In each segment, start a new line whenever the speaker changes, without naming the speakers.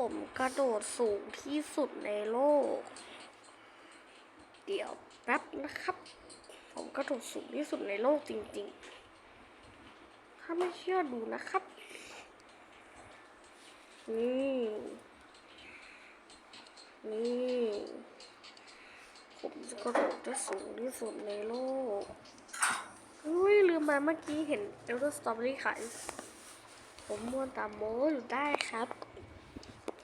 ผมกระโดดสูงที่สุดในโลก เดี๋ยวแป๊บนะครับ ผมกระโดดสูงที่สุดในโลกจริงๆ ถ้าไม่เชื่อดูนะครับ นี่นี่ผมจะกระโดดได้สูงที่สุดในโลก อุ้ยลืมไปเมื่อกี้เห็นเอลเดอร์สตรอเบอรี่ขายผมมัวตามโมอยู่ได้ครับ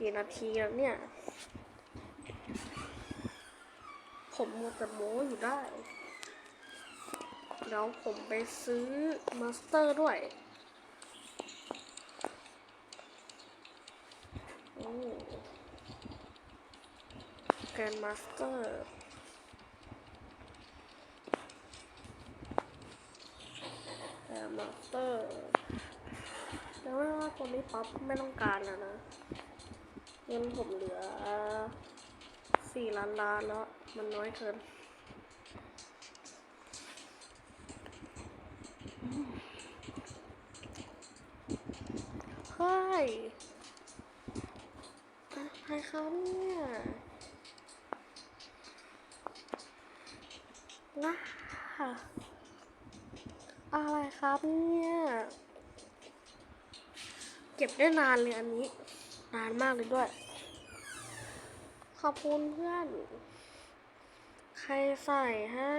กี่นาทีแล้วเนี่ย ผมมัวแต่โมอยู่ได้แล้วผมไปซื้อมาสเตอร์ด้วยโอ้แกรนมาสเตอร์แกรนมาสเตอร์แล้วว่าคนนี้ป๊อปไม่ต้องการแล้วนะ เงินผมเหลือสี่ล้านล้านแล้ว มันน้อยเกินเฮ้ยอะไรครับเนี่ยนะอะไรครับเนี่ย เก็บได้นานเลยอันนี้ นานมากเลยด้วย ขอบคุณเพื่อน ใครใส่ให้